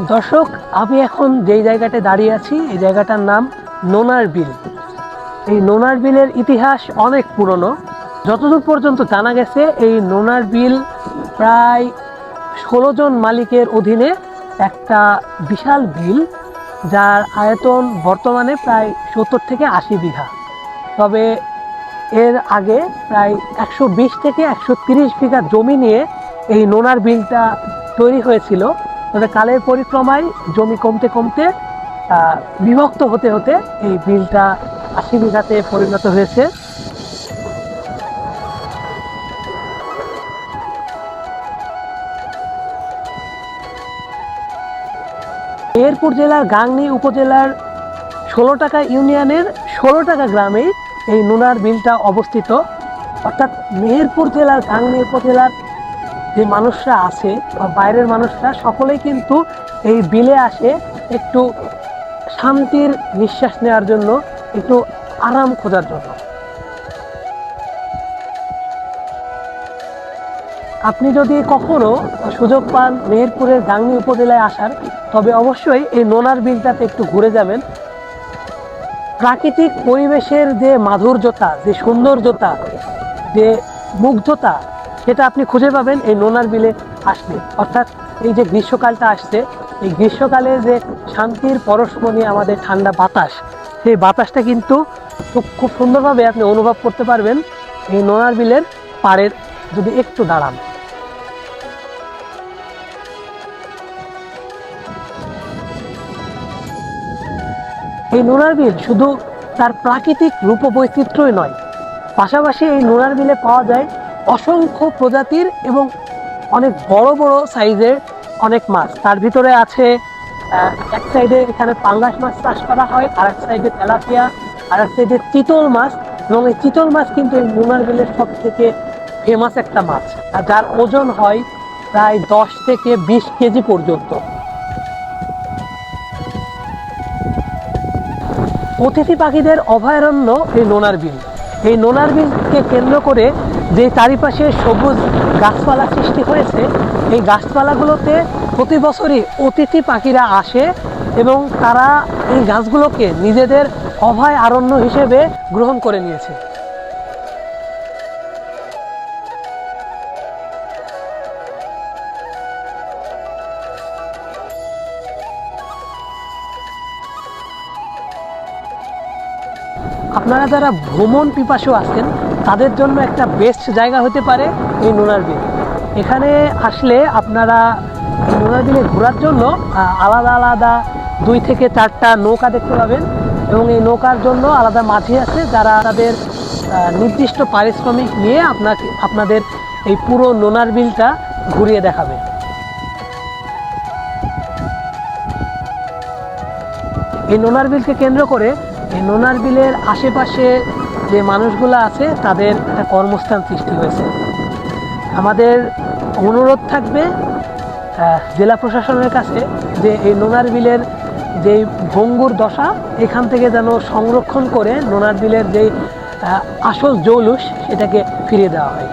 দর্শক, আমি এখন যেই জায়গাতে দাঁড়িয়ে আছি, এই জায়গাটার নাম নোনার বিল। এই নোনার বিলের ইতিহাস অনেক পুরনো। যতদূর পর্যন্ত জানা গেছে, এই নোনার বিল প্রায় ষোলো জন মালিকের অধীনে একটা বিশাল বিল, যার আয়তন বর্তমানে প্রায় সত্তর থেকে আশি বিঘা। তবে এর আগে প্রায় একশো বিশ থেকে একশো তিরিশ বিঘা জমি নিয়ে এই নোনার বিলটা তৈরি হয়েছিল। তবে কালের পরিক্রমায় জমি কমতে কমতে বিভক্ত হতে হতে এই বিলটা আশি বিঘাতে পরিণত হয়েছে। মেহেরপুর জেলার গাংনী উপজেলার ষোলো টাকা ইউনিয়নের ষোলো টাকা গ্রামেই এই নুনার বিলটা অবস্থিত। অর্থাৎ মেহেরপুর জেলার গাংনি উপজেলার যে মানুষরা আছে বা বাইরের মানুষরা, সকলেই কিন্তু এই বিলে আসে একটু শান্তির নিঃশ্বাস নেওয়ার জন্য, একটু আরাম খোঁজার জন্য। আপনি যদি কখনো সুযোগ পান মেহেরপুরের গাংনী উপজেলায় আসার, তবে অবশ্যই এই নোনার বিলটাতে একটু ঘুরে যাবেন। প্রাকৃতিক পরিবেশের যে মাধুর্যতা, যে সৌন্দর্যতা, যে মুগ্ধতা সেটা আপনি খুঁজে পাবেন এই নোনার বিলে আসলে অর্থাৎ এই যে গ্রীষ্মকালটা আসছে, এই গ্রীষ্মকালে যে শান্তির পরশমণি আমাদের ঠান্ডা বাতাস, সেই বাতাসটা কিন্তু খুব খুব সুন্দরভাবে আপনি অনুভব করতে পারবেন এই নোনার বিলের পাড়ের যদি একটু দাঁড়ান। এই নোনার বিল শুধু তার প্রাকৃতিক রূপবৈচিত্র্যই নয়, পাশাপাশি এই নোনার বিলে পাওয়া যায় অসংখ্য প্রজাতির এবং অনেক বড় বড় সাইজের অনেক মাছ। তার ভিতরে আছে এক সাইডে এখানে পাঙ্গাস মাছ চাষ করা হয় আর এক সাইডে তেলাপিয়া আর এক সাইডে চিতল মাছ এবং এই চিতল মাছ কিন্তু এই নোনার বিলের সব থেকে ফেমাস একটা মাছ। আর যার ওজন হয় প্রায় দশ থেকে বিশ কেজি পর্যন্ত। অতিথি পাখিদের অভয়ারণ্য এই নোনার বিল। এই নোনার বিলকে কেন্দ্র করে যে চারিপাশে সবুজ গাছপালা সৃষ্টি হয়েছে, এই গাছপালাগুলোতে প্রতি বছরই অতিথি পাখিরা আসে এবং তারা এই গাছগুলোকে নিজেদের অভয় আরণ্য হিসেবে গ্রহণ করে নিয়েছে। আপনারা যারা ভ্রমণ পিপাসু আছেন, তাদের জন্য একটা বেস্ট জায়গা হতে পারে এই নোনার বিল। এখানে আসলে আপনারা নোনার বিলে ঘোরার জন্য আলাদা আলাদা দুই থেকে চারটা নৌকা দেখতে পাবেন এবং এই নৌকার জন্য আলাদা মাঝি আছে যারা তাদের নির্দিষ্ট পারিশ্রমিক নিয়ে আপনাকে, আপনাদের এই পুরো নোনার বিলটা ঘুরিয়ে দেখাবে। এই নোনার বিলকে কেন্দ্র করে নোনার বিলের আশেপাশে যে মানুষগুলো আছে, তাদের একটা কর্মস্থান সৃষ্টি হয়েছে। আমাদের অনুরোধ থাকবে জেলা প্রশাসনের কাছে যে এই নোনার বিলের যেই ভঙ্গুর দশা, এখান থেকে যেন সংরক্ষণ করে নোনার বিলের যেই আসল জৌলুস, সেটাকে ফিরিয়ে দেওয়া হয়।